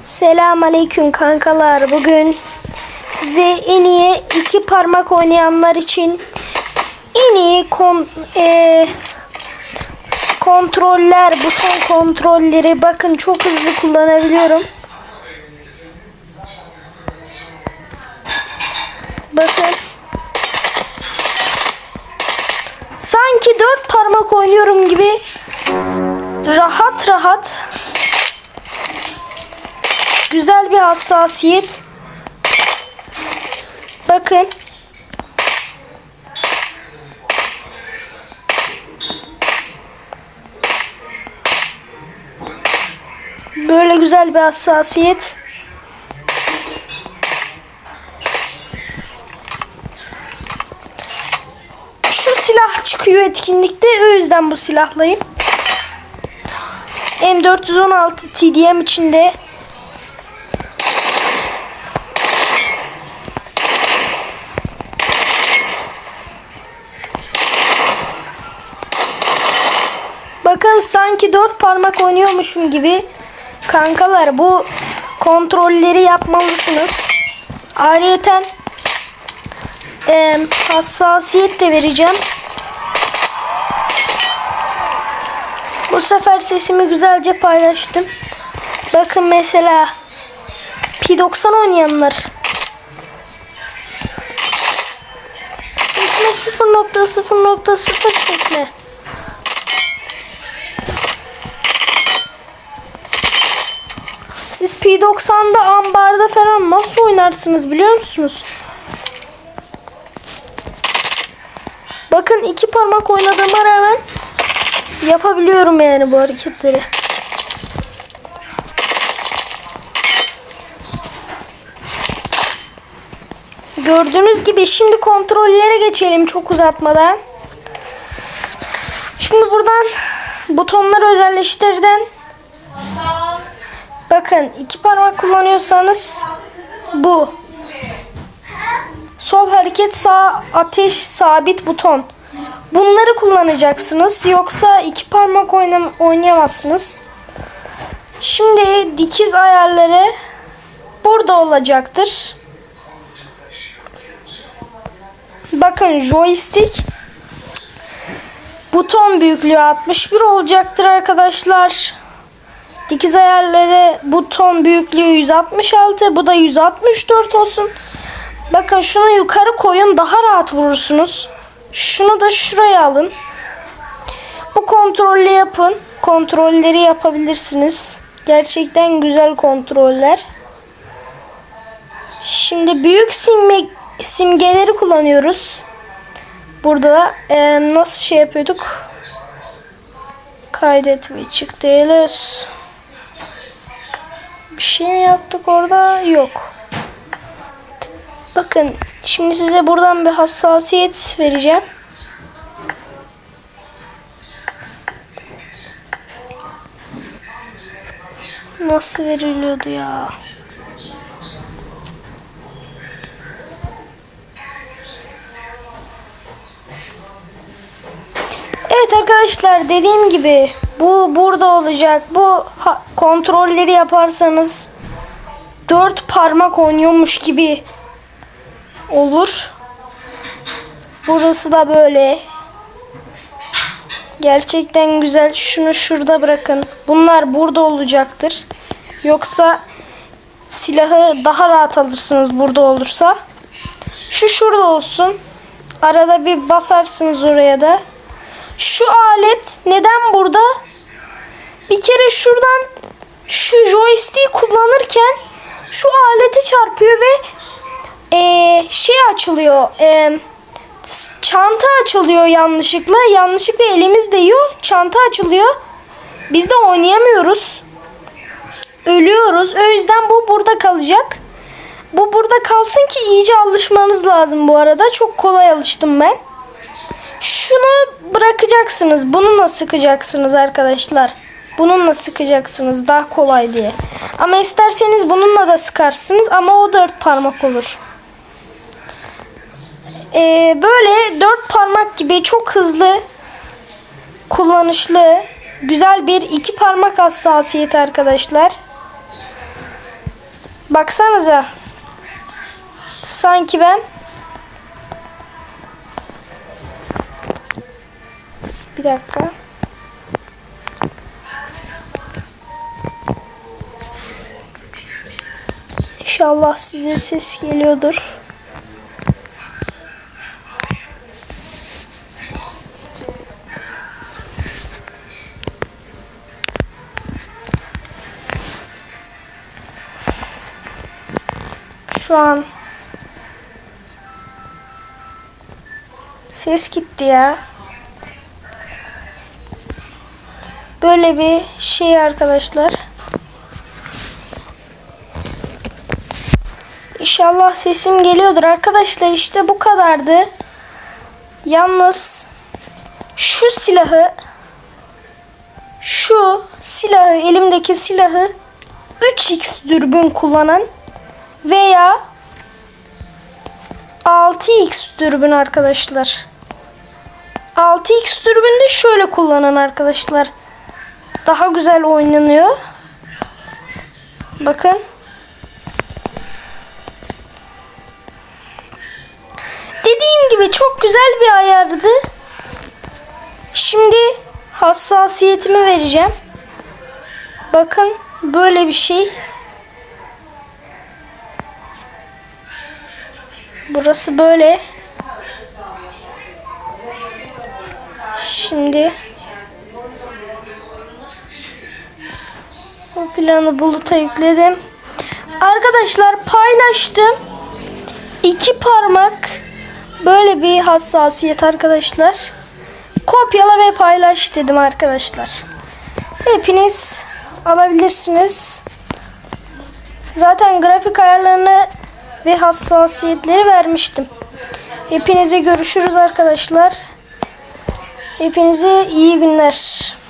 Selam aleyküm kankalar. Bugün size en iyi iki parmak oynayanlar için en iyi kon, e, kontroller, buton kontrolleri bakın çok hızlı kullanabiliyorum. Bakın. Sanki dört parmak oynuyorum gibi rahat rahat güzel bir hassasiyet. Bakın. Böyle güzel bir hassasiyet. Şu silah çıkıyor etkinlikte. O yüzden bu silahlayım. M416 TDM içinde Sanki dört parmak oynuyormuşum gibi. Kankalar bu kontrolleri yapmalısınız. Ayrıyeten e, hassasiyet de vereceğim. Bu sefer sesimi güzelce paylaştım. Bakın mesela P90 oynayanlar. Sekme 0.0.0 sekme. Siz P90'da ambarda falan nasıl oynarsınız biliyor musunuz? Bakın iki parmak oynadığıma rağmen yapabiliyorum yani bu hareketleri. Gördüğünüz gibi şimdi kontrollere geçelim çok uzatmadan. Şimdi buradan butonları özelleştirden Bakın iki parmak kullanıyorsanız bu. Sol hareket sağ ateş sabit buton. Bunları kullanacaksınız. Yoksa iki parmak oynam oynayamazsınız. Şimdi dikiz ayarları burada olacaktır. Bakın joystick buton büyüklüğü 61 olacaktır arkadaşlar. Dikiz ayarları buton büyüklüğü 166. Bu da 164 olsun. Bakın şunu yukarı koyun daha rahat vurursunuz. Şunu da şuraya alın. Bu kontrolü yapın. Kontrolleri yapabilirsiniz. Gerçekten güzel kontroller. Şimdi büyük simge, simgeleri kullanıyoruz. Burada e, nasıl şey yapıyorduk? Kaydet ve çık değiliz. Bir şey mi yaptık orada? Yok. Bakın şimdi size buradan bir hassasiyet vereceğim. Nasıl veriliyordu ya? Evet arkadaşlar dediğim gibi bu burada olacak. Bu ha- kontrolleri yaparsanız dört parmak oynuyormuş gibi olur. Burası da böyle. Gerçekten güzel. Şunu şurada bırakın. Bunlar burada olacaktır. Yoksa silahı daha rahat alırsınız burada olursa. Şu şurada olsun. Arada bir basarsınız oraya da. Şu alet neden burada? Bir kere şuradan şu joystick'i kullanırken şu aleti çarpıyor ve eee, şey açılıyor. eee, çanta açılıyor yanlışlıkla. Yanlışlıkla elimiz değiyor. Çanta açılıyor. Biz de oynayamıyoruz. Ölüyoruz. O yüzden bu burada kalacak. Bu burada kalsın ki iyice alışmanız lazım bu arada. Çok kolay alıştım ben. Şunu bırakacaksınız. Bununla sıkacaksınız arkadaşlar. Bununla sıkacaksınız daha kolay diye. Ama isterseniz bununla da sıkarsınız ama o dört parmak olur. Ee, böyle dört parmak gibi çok hızlı kullanışlı güzel bir iki parmak hassasiyeti arkadaşlar. Baksanıza. Sanki ben Dakika. İnşallah size ses geliyordur. Şu an ses gitti ya. Böyle bir şey arkadaşlar. İnşallah sesim geliyordur arkadaşlar. İşte bu kadardı. Yalnız şu silahı şu silahı elimdeki silahı 3x dürbün kullanan veya 6x dürbün arkadaşlar. 6x dürbünü de şöyle kullanan arkadaşlar. Daha güzel oynanıyor. Bakın. Dediğim gibi çok güzel bir ayardı. Şimdi hassasiyetimi vereceğim. Bakın böyle bir şey. Burası böyle. Şimdi bu planı buluta yükledim. Arkadaşlar paylaştım. İki parmak böyle bir hassasiyet arkadaşlar. Kopyala ve paylaş dedim arkadaşlar. Hepiniz alabilirsiniz. Zaten grafik ayarlarını ve hassasiyetleri vermiştim. Hepinize görüşürüz arkadaşlar. Hepinize iyi günler.